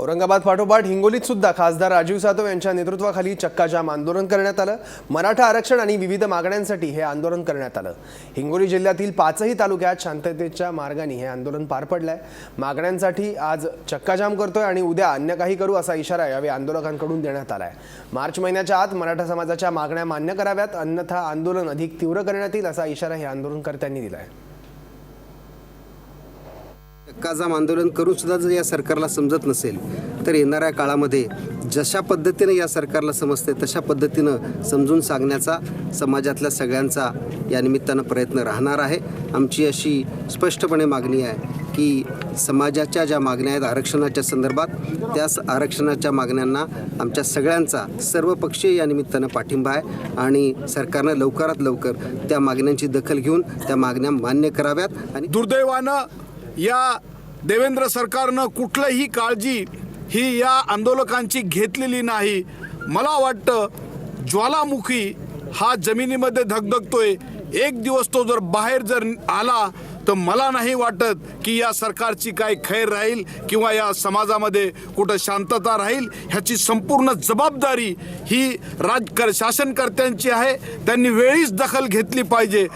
औरंगाबाद पाठोपाठ हिंगोलीत सुद्धा खासदार राजीव सातव यांच्या नेतृत्वाखाली चक्काजाम आंदोलन करण्यात आलं. मराठा आरक्षण आणि विविध मागण्यांसाठी हे आंदोलन करण्यात आलं. हिंगोली जिल्ह्यातील पाचही तालुक्यात शांततेच्या मार्गाने हे आंदोलन पार पडलंय. मागण्यांसाठी आज चक्काजाम करतोय आणि उद्या अन्य काही करू असा इशारा यावेळी आंदोलकांकडून देण्यात आलाय. मार्च महिन्याच्या आत मराठा समाजाच्या मागण्या मान्य कराव्यात अन्यथा आंदोलन अधिक तीव्र करण्यात येईल असा इशारा हे आंदोलनकर्त्यांनी दिलाय. चक्काजाम आंदोलन करून सुद्धा जर या सरकारला समजत नसेल तर येणाऱ्या काळामध्ये जशा पद्धतीनं या सरकारला समजते तशा पद्धतीनं समजून सांगण्याचा समाजातल्या सगळ्यांचा या निमित्तानं प्रयत्न राहणार आहे. आमची अशी स्पष्टपणे मागणी आहे की समाजाच्या ज्या मागण्या आहेत आरक्षणाच्या संदर्भात त्या आरक्षणाच्या मागण्यांना आमच्या सगळ्यांचा सर्वपक्षीय या निमित्तानं पाठिंबा आहे आणि सरकारनं लवकरात लवकर त्या मागण्यांची दखल घेऊन त्या मागण्या मान्य कराव्यात आणि दुर्दैवानं या देवेंद्र सरकारनं कुठलंही काळजी ही या आंदोलकांची घेतलेली नाही. मला वाटतं ज्वालामुखी हा जमिनीमध्ये धगधगतोय. एक दिवस तो जर बाहेर जर आला तर मला नाही वाटत की या सरकारची काय खैर राहील किंवा या समाजामध्ये कुठं शांतता राहील. ह्याची संपूर्ण जबाबदारी ही राज शासनकर्त्यांची आहे. त्यांनी वेळीच दखल घेतली पाहिजे.